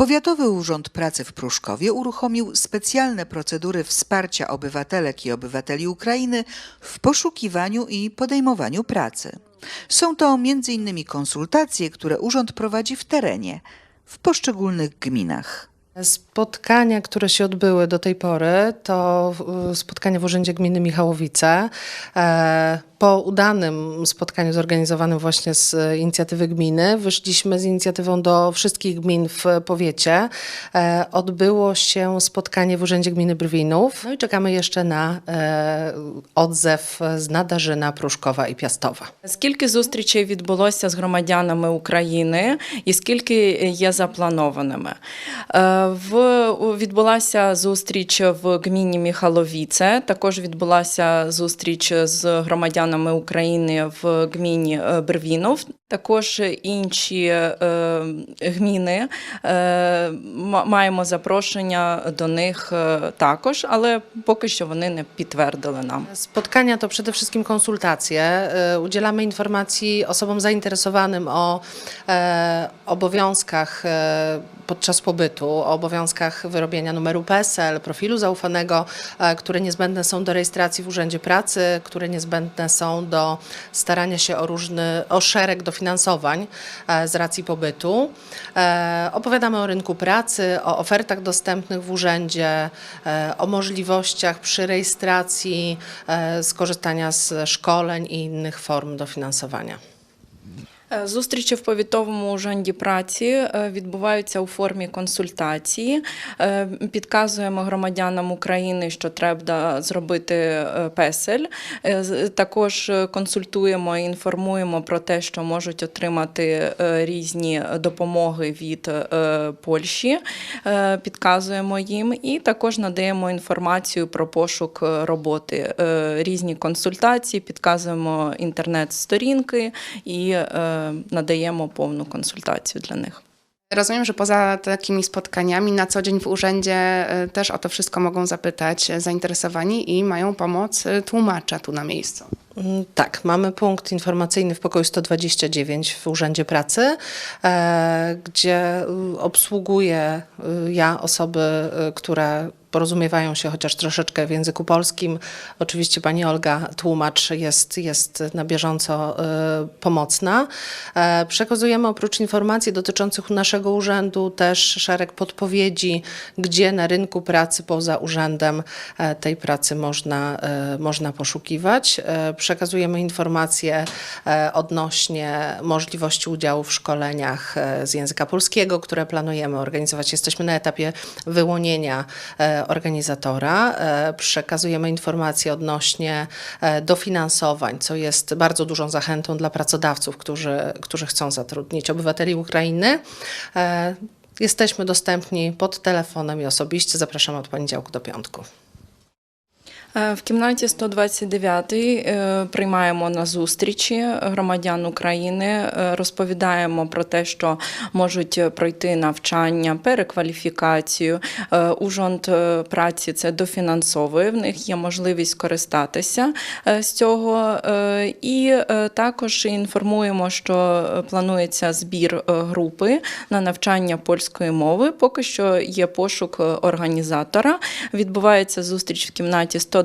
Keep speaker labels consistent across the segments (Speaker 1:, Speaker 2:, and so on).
Speaker 1: Powiatowy Urząd Pracy w Pruszkowie uruchomił specjalne procedury wsparcia obywatelek i obywateli Ukrainy w poszukiwaniu i podejmowaniu pracy. Są to m.in. konsultacje, które urząd prowadzi w terenie, w poszczególnych gminach.
Speaker 2: Spotkania, które się odbyły do tej pory, to y, spotkanie w Urzędzie Gminy Michałowice. E, Po udanym spotkaniu zorganizowanym właśnie z e, inicjatywy gminy, wyszliśmy z inicjatywą do wszystkich gmin w powiecie. E, Odbyło się spotkanie w Urzędzie Gminy Brwinów. No i czekamy jeszcze na e, odzew z Nadarzyna, Pruszkowa i Piastowa.
Speaker 3: Скільки зустрічей відбулося з громадянами України і скільки є запланованими? В, відбулася зустріч в гміні Міхаловіце, також відбулася зустріч з громадянами України в гміні е, Бервінов. Також інші е, гміни е, ма- маємо запрошення до них е, також, але поки що вони не підтвердили нам.
Speaker 2: Spotkania to przede wszystkim konsultacje. E, Udzielamy informacji osobom zainteresowanym o e, obowiązkach e, podczas pobytu, o obowiązkach wyrobienia numeru PESEL, profilu zaufanego, e, które niezbędne są do rejestracji w Urzędzie Pracy, które niezbędne są do starania się o różny, o szereg dofinansowań e, z racji pobytu. E, Opowiadamy o rynku pracy, o ofertach dostępnych w urzędzie, e, o możliwościach przy rejestracji skorzystania z szkoleń i innych form dofinansowania.
Speaker 3: Е, Зустрічі в повітовому ужанді праці е, відбуваються у формі консультації. Е, Підказуємо громадянам України, що треба зробити песель. Також консультуємо і інформуємо про те, що можуть отримати різні допомоги від Польщі. Підказуємо їм і також надаємо інформацію про пошук роботи. Різні консультації, підказуємо інтернет-сторінки і е, надаємо повну консультацію для них.
Speaker 4: Rozumiem, że poza takimi spotkaniami na co dzień w urzędzie e, też o to wszystko mogą zapytać e, zainteresowani i mają pomoc e, tłumacza tu na miejscu.
Speaker 2: Mm, Tak, mamy punkt informacyjny w pokoju 129 w Urzędzie Pracy, e, gdzie y, obsługuję y, ja osoby, y, które porozumiewają się chociaż troszeczkę w języku polskim. Oczywiście pani Olga, tłumacz, jest, jest na bieżąco pomocna. E, Przekazujemy oprócz informacji dotyczących naszego urzędu też szereg podpowiedzi, gdzie na rynku pracy poza urzędem e, tej pracy można, można poszukiwać. Przekazujemy informacje e, odnośnie możliwości udziału w szkoleniach e, z języka polskiego, które planujemy organizować. Jesteśmy na etapie wyłonienia e, organizatora. Przekazujemy informacje odnośnie dofinansowań, co jest bardzo dużą zachętą dla pracodawców, którzy, którzy chcą zatrudnić obywateli Ukrainy. Jesteśmy dostępni pod telefonem i osobiście. Zapraszamy od poniedziałku do piątku.
Speaker 3: Е, В кімнаті 129 е, приймаємо на зустрічі громадян України, е, розповідаємо про те, що можуть пройти навчання, перекваліфікацію. Ужонд праці це дофінансовує. В них є можливість користатися з цього. І також інформуємо, що планується збір групи на навчання польської мови. Поки що є пошук організатора. Відбувається зустріч в кімнаті 129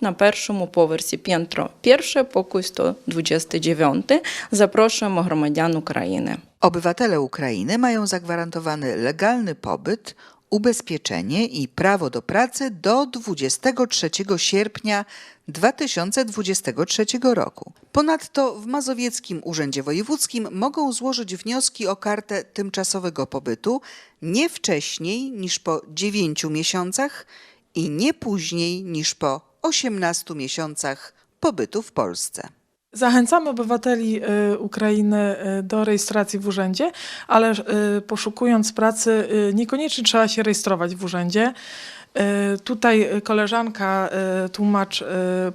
Speaker 3: на першому поверсі П'єнтро перше, покой 129. Запрошуємо громадян України.
Speaker 1: Obywatele Ukrainy mają zagwarantowany legalny pobyt, ubezpieczenie i prawo do pracy do 23 sierpnia 2023 roku. Ponadto w Mazowieckim Urzędzie Wojewódzkim mogą złożyć wnioski o kartę tymczasowego pobytu nie wcześniej niż po 9 miesiącach i nie później niż po 18 miesiącach pobytu w Polsce.
Speaker 5: Zachęcamy obywateli y, Ukrainy y, do rejestracji w urzędzie, ale y, poszukując pracy, niekoniecznie trzeba się rejestrować w urzędzie. Y, Tutaj y, koleżanka, y, tłumacz,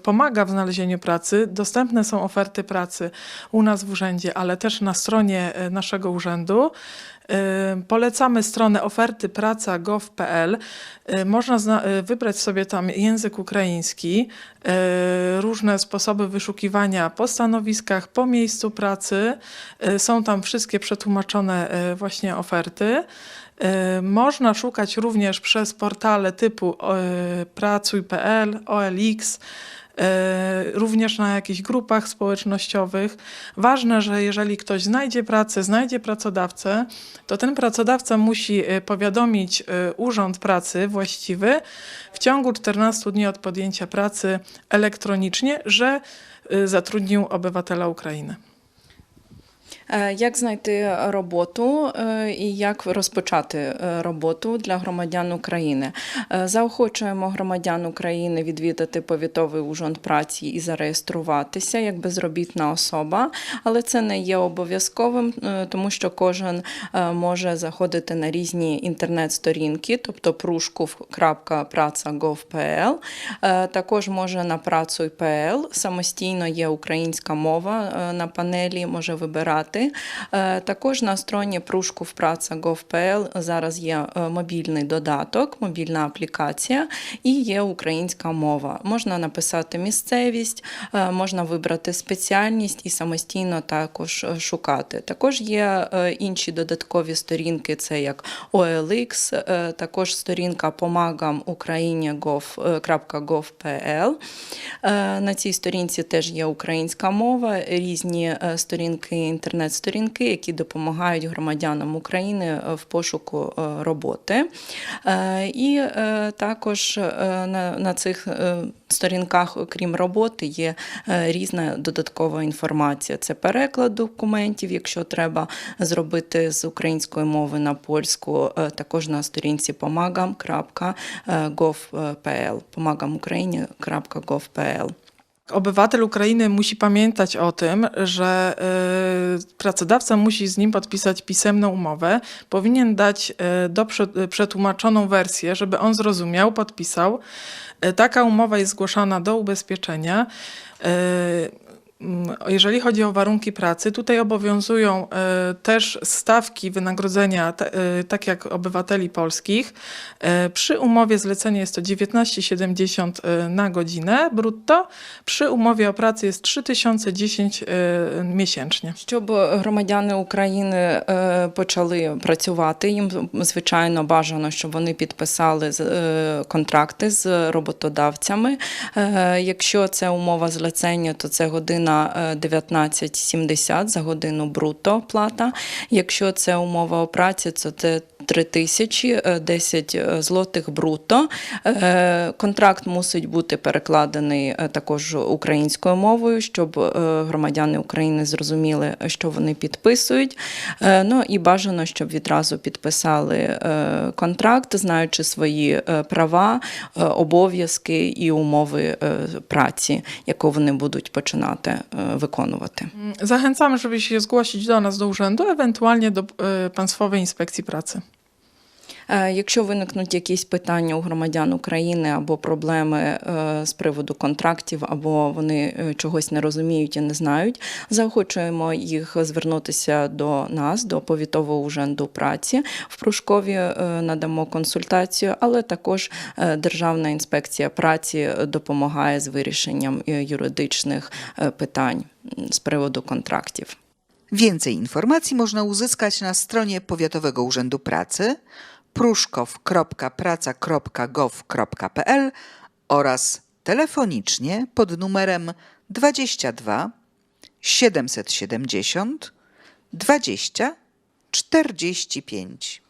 Speaker 5: pomaga w znalezieniu pracy. Dostępne są oferty pracy u nas w urzędzie, ale też na stronie naszego urzędu. Polecamy stronę oferty praca.gov.pl. Y, Można wybrać sobie tam język ukraiński, różne sposoby wyszukiwania po stanowiskach, po miejscu pracy. Są tam wszystkie przetłumaczone właśnie oferty. Y, Można szukać również przez portale typu y, pracuj.pl, OLX, y, również na jakichś grupach społecznościowych. Ważne, że jeżeli ktoś znajdzie pracę, znajdzie pracodawcę, to ten pracodawca musi powiadomić Urząd Pracy właściwy w ciągu 14 dni od podjęcia pracy elektronicznie, że zatrudnił obywatela Ukrainy.
Speaker 3: Е, Як знайти роботу е, і як розпочати е, роботу для громадян України? Заохочуємо громадян України відвідати повітовий ужин праці і зареєструватися як безробітна особа, але це не є обов'язковим, тому що кожен може заходити на різні інтернет-сторінки, тобто pruszków.praca.gov.pl, Е, також може на працю.pl, самостійно є українська мова на панелі, може вибирати. Е, Також на стороні pruszków.praca.gov.pl зараз є е, мобільний додаток, мобільна аплікація і є українська мова. Можна написати місцевість, е, можна вибрати спеціальність і самостійно також шукати. Також є інші додаткові сторінки, це як OLX, також сторінка помагам Україні.gov.pl. На цій сторінці теж є українська мова, різні сторінки, інтернет-сторінки, які допомагають громадянам України е, в пошуку е, роботи. Е, І також на, цих сторінках, окрім роботи, є різна додаткова інформація. Це переклад документів, якщо треба зробити з української мови на польську, також на сторінці pomagam.gov.pl pomagamukrainie.gov.pl
Speaker 5: Obywatel Ukrainy musi pamiętać o tym, że y, pracodawca musi z nim podpisać pisemną umowę. Powinien dać y, do prze- przetłumaczoną wersję, żeby on zrozumiał, podpisał. Y, taka umowa jest zgłaszana do ubezpieczenia. Y, mm, jeżeli chodzi o warunki pracy, tutaj obowiązują y, też stawki wynagrodzenia, te- y, tak jak obywateli polskich. Y, Przy umowie zlecenie jest to 19,70 y, na godzinę brutto. Przy umowie o pracy jest 3010 y, miesięcznie.
Speaker 3: Щоб громадяни України е, почали працювати, їм звичайно бажано, щоб вони підписали з- е, контракти з роботодавцями. Е, Якщо це умова злицення, то це година Е, 19,70 за годину бруто плата. Якщо це умова праці, то це 3 тисячі е, 10 злотих бруто. Е, Контракт мусить бути перекладений е, також українською мовою, щоб е, громадяни України зрозуміли, що вони підписують. Е, Ну і бажано, щоб відразу підписали е, контракт, знаючи свої е, права, е, обов'язки і умови е, праці, яку вони будуть починати е, виконувати.
Speaker 5: Zachęcamy, żeby się zgłosić do nas do urzędu, ewentualnie do y, Państwowej Inspekcji Pracy.
Speaker 3: Е, Якщо виникнуть якісь питання у громадян України або проблеми е, з приводу контрактів, або вони е, чогось не розуміють і не знають, заохочуємо їх звернутися до нас, до повітового уженду праці. В Прушкові надамо консультацію, але також Державна інспекція праці допомагає з вирішенням юридичних питань з приводу контрактів.
Speaker 1: Więcej informacji można uzyskać na stronie Powiatowego Urzędu Pracy pruszkow.praca.gov.pl oraz telefonicznie pod numerem 22 770 20 45.